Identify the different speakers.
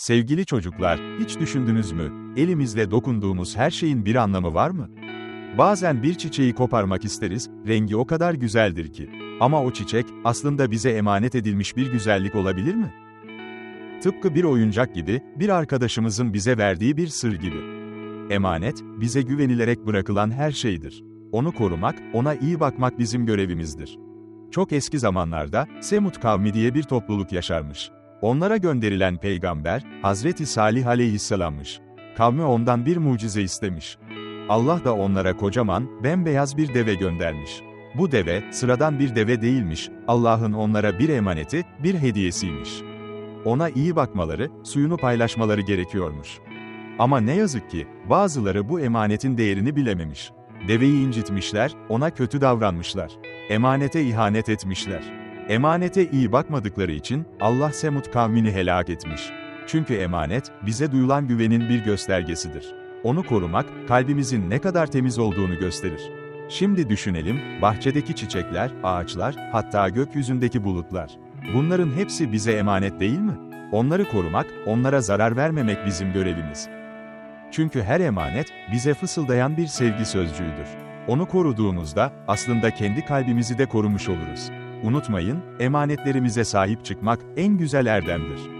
Speaker 1: Sevgili çocuklar, hiç düşündünüz mü? Elimizle dokunduğumuz her şeyin bir anlamı var mı? Bazen bir çiçeği koparmak isteriz, rengi o kadar güzeldir ki. Ama o çiçek, aslında bize emanet edilmiş bir güzellik olabilir mi? Tıpkı bir oyuncak gibi, bir arkadaşımızın bize verdiği bir sır gibi. Emanet, bize güvenilerek bırakılan her şeydir. Onu korumak, ona iyi bakmak bizim görevimizdir. Çok eski zamanlarda, Semut kavmi diye bir topluluk yaşarmış. Onlara gönderilen peygamber, Hazreti Salih aleyhisselammış. Kavmi ondan bir mucize istemiş. Allah da onlara kocaman, bembeyaz bir deve göndermiş. Bu deve, sıradan bir deve değilmiş, Allah'ın onlara bir emaneti, bir hediyesiymiş. Ona iyi bakmaları, suyunu paylaşmaları gerekiyormuş. Ama ne yazık ki, bazıları bu emanetin değerini bilememiş. Deveyi incitmişler, ona kötü davranmışlar. Emanete ihanet etmişler. Emanete iyi bakmadıkları için Allah Semut kavmini helak etmiş. Çünkü emanet, bize duyulan güvenin bir göstergesidir. Onu korumak, kalbimizin ne kadar temiz olduğunu gösterir. Şimdi düşünelim, bahçedeki çiçekler, ağaçlar, hatta gökyüzündeki bulutlar. Bunların hepsi bize emanet değil mi? Onları korumak, onlara zarar vermemek bizim görevimiz. Çünkü her emanet, bize fısıldayan bir sevgi sözcüğüdür. Onu koruduğumuzda, aslında kendi kalbimizi de korumuş oluruz. Unutmayın, emanetlerimize sahip çıkmak en güzel erdemdir.